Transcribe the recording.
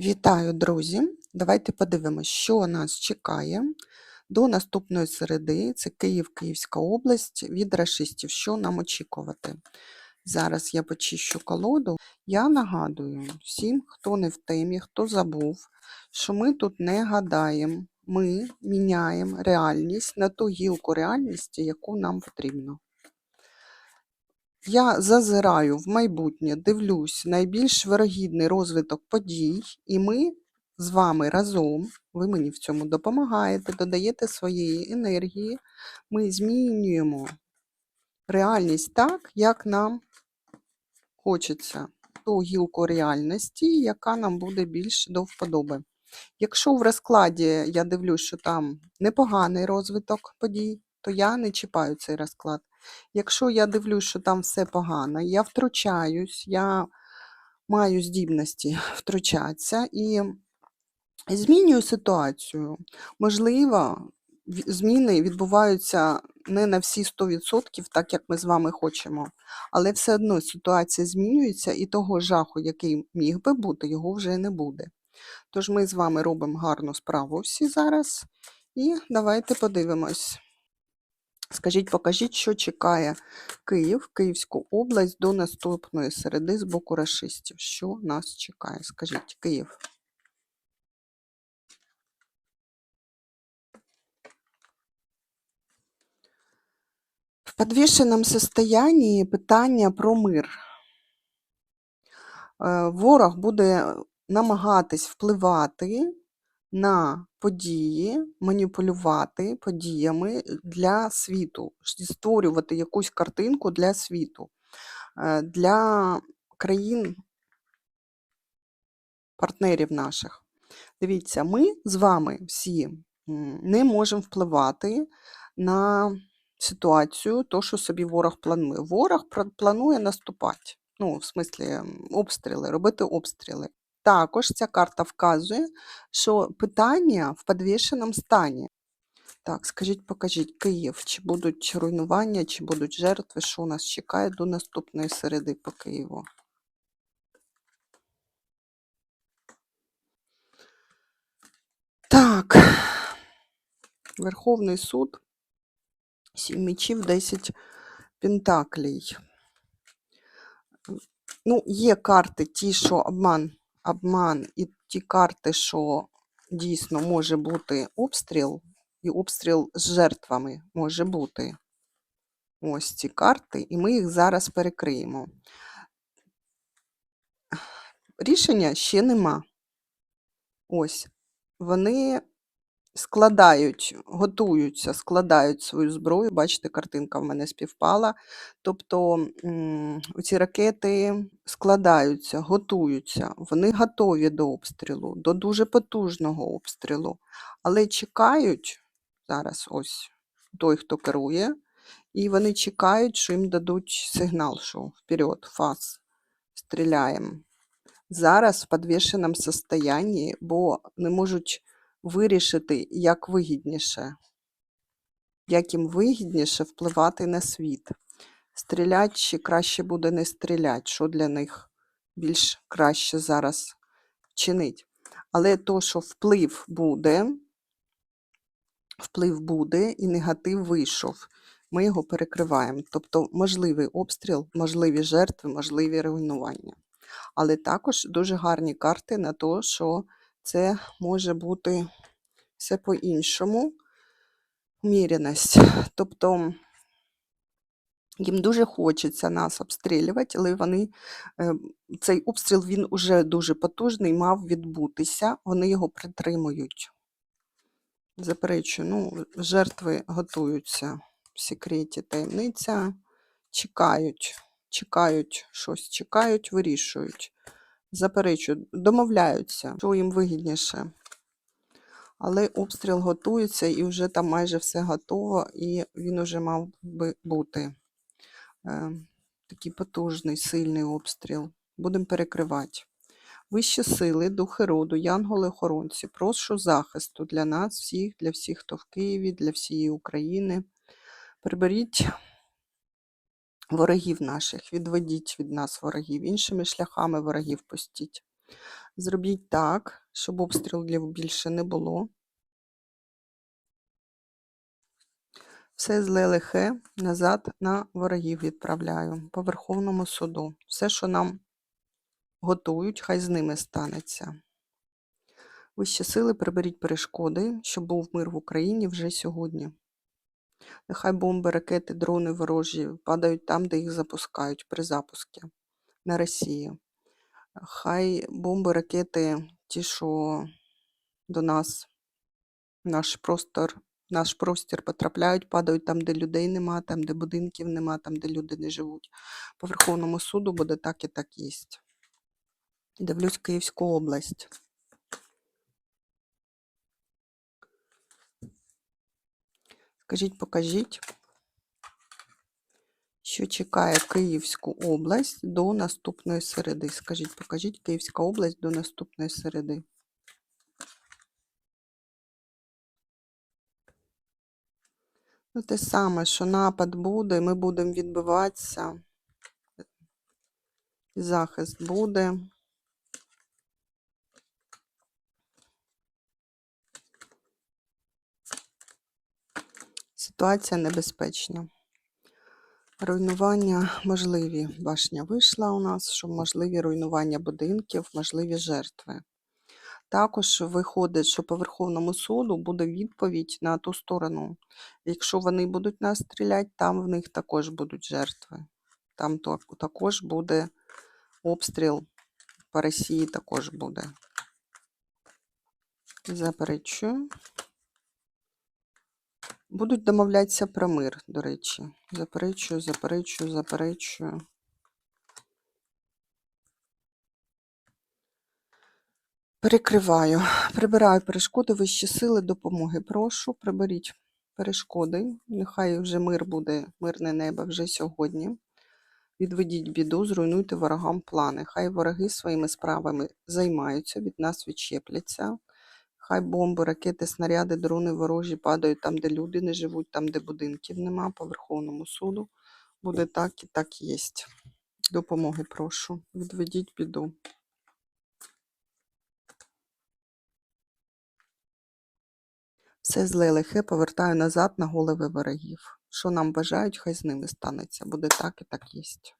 Вітаю, друзі! Давайте подивимось, що нас чекає до наступної середи. Це Київ, Київська область від рашистів. Що нам очікувати? Зараз я почищу колоду. Я нагадую всім, хто не в темі, хто забув, що ми тут не гадаємо, ми міняємо реальність на ту гілку реальності, яку нам потрібно. Я зазираю в майбутнє, дивлюсь найбільш вирогідний розвиток подій, і ми з вами разом, ви мені в цьому допомагаєте, додаєте своєї енергії, ми змінюємо реальність так, як нам хочеться, ту гілку реальності, яка нам буде більш до вподоби. Якщо в розкладі я дивлюсь, що там непоганий розвиток подій, то я не чіпаю цей розклад. Якщо я дивлюсь, що там все погано, я втручаюсь, я маю здібності втручатися і змінюю ситуацію. Можливо, зміни відбуваються не на всі 100%, так як ми з вами хочемо, але все одно ситуація змінюється, і того жаху, який міг би бути, його вже не буде. Тож ми з вами робимо гарну справу всі зараз. І давайте подивимось. Скажіть, покажіть, що чекає Київ, Київську область до наступної середи з боку рашистів. Що нас чекає? Скажіть, Київ. В підвішеному состоянні питання про мир. Е, Ворог буде намагатись впливати на події, маніпулювати подіями для світу, створювати якусь картинку для світу, е, для країн партнерів наших. Дивіться, ми з вами всі не можемо впливати на ситуацію, то, що собі ворог планує. Ворог планує наступати. Ну, в смислі, обстріли, робити обстріли. Також ця карта вказує, що питання в підвішеному стані. Так, скажіть, покажіть, Київ, чи будуть руйнування, чи будуть жертви, що нас чекає до наступної середи по Києву? Так, Верховний суд, сім мечів, 10 пентаклей. Ну, є карти ті, що обман, обман, і ті карти, що дійсно може бути обстріл, і обстріл з жертвами може бути. Ось ці карти, і ми їх зараз перекриємо. Рішення ще нема. Ось. Вони складають, готуються, складають свою зброю. Бачите, картинка в мене співпала. Тобто ці ракети складаються, готуються, вони готові до обстрілу, до дуже потужного обстрілу, але чекають зараз ось той, хто керує, і вони чекають, що їм дадуть сигнал, що вперед, фас, стріляємо. Зараз в підвішеному состоянні, бо не можуть вирішити, як вигідніше, як їм вигідніше впливати на світ. Стрілять чи краще буде не стрілять, що для них більш краще зараз чинить. Але то, що вплив буде, вплив буде і негатив вийшов. Ми його перекриваємо. Тобто можливий обстріл, можливі жертви, можливі руйнування. Але також дуже гарні карти на те, що це може бути все по-іншому. Уміреність. Тобто їм дуже хочеться нас обстрілювати, але вони, е, цей обстріл він уже дуже потужний, мав відбутися, вони його притримують. Заперечую, ну, жертви готуються в секреті таємниця, чекають, чекають, щось чекають, вирішують. Заперечую, домовляються, що їм вигідніше. Але обстріл готується і вже там майже все готово, і він вже мав би бути. Е, такий потужний, сильний обстріл. Будемо перекривати. Вищі сили, духи роду, янголи-охоронці, прошу захисту для нас всіх, для всіх, хто в Києві, для всієї України. Приберіть ворогів наших, відведіть від нас ворогів, іншими шляхами ворогів пустіть. Зробіть так, щоб обстрілів більше не було. Все зле лихе назад на ворогів відправляю по Верховному суду. Все, що нам готують, хай з ними станеться. Вищі сили приберіть перешкоди, щоб був мир в Україні вже сьогодні. Нехай бомби, ракети, дрони ворожі падають там, де їх запускають при запуску на Росії. Хай бомби, ракети, ті, що до нас, наш простор, наш простір потрапляють, падають там, де людей нема, там, де будинків нема, там, де люди не живуть. По Верховному суду буде так і так єсть. Дивлюсь Київську область. Скажіть, покажіть, що чекає Київську область до наступної середи. Скажіть, покажіть Київська область до наступної середи. Ну, те саме, що напад буде, ми будемо відбиватися. Захист буде. Ситуація небезпечна. Руйнування можливі. Башня вийшла у нас, що можливі руйнування будинків, можливі жертви. Також виходить, що по Верховному суду буде відповідь на ту сторону. Якщо вони будуть нас стріляти, там в них також будуть жертви. Там також буде обстріл по Росії також буде. Заперечую. Будуть домовлятися про мир, до речі. Заперечую, заперечую, заперечую. Перекриваю. Прибираю перешкоди, вищі сили, допомоги. Прошу, приберіть перешкоди. Нехай вже мир буде, мирне небо вже сьогодні. Відведіть біду, зруйнуйте ворогам плани. Хай вороги своїми справами займаються, від нас відчепляться. Хай бомби, ракети, снаряди, дрони ворожі падають там, де люди не живуть, там, де будинків нема, по Верховному суду. Буде так і так єсть. Допомоги прошу. Відведіть біду. Все зле лихе повертаю назад на голови ворогів. Що нам бажають, хай з ними станеться. Буде так і так єсть.